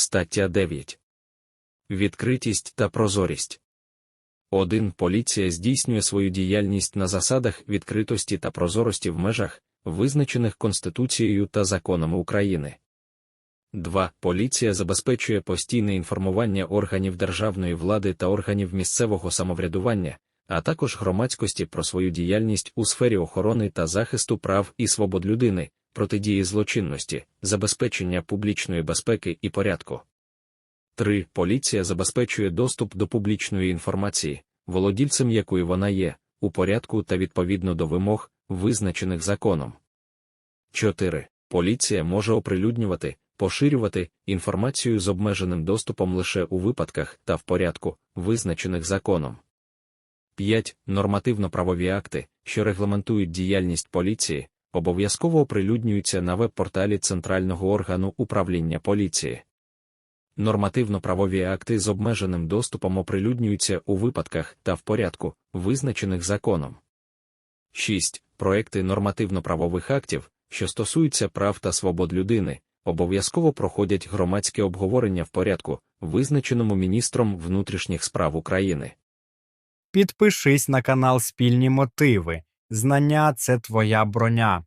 Стаття 9. Відкритість та прозорість. 1. Поліція здійснює свою діяльність на засадах відкритості та прозорості в межах, визначених Конституцією та законами України. 2. Поліція забезпечує постійне інформування органів державної влади та органів місцевого самоврядування, а також громадськості про свою діяльність у сфері охорони та захисту прав і свобод людини, протидії злочинності, забезпечення публічної безпеки і порядку. 3. Поліція забезпечує доступ до публічної інформації, володільцем якої вона є, у порядку та відповідно до вимог, визначених законом. 4. Поліція може оприлюднювати, поширювати інформацію з обмеженим доступом лише у випадках та в порядку, визначених законом. 5. Нормативно-правові акти, що регламентують діяльність поліції, обов'язково оприлюднюються на веб-порталі Центрального органу управління поліції. Нормативно-правові акти з обмеженим доступом оприлюднюються у випадках та в порядку, визначених законом. 6. Проекти нормативно-правових актів, що стосуються прав та свобод людини, обов'язково проходять громадське обговорення в порядку, визначеному міністром внутрішніх справ України. Підпишись на канал Спільні мотиви. Знання це твоя броня.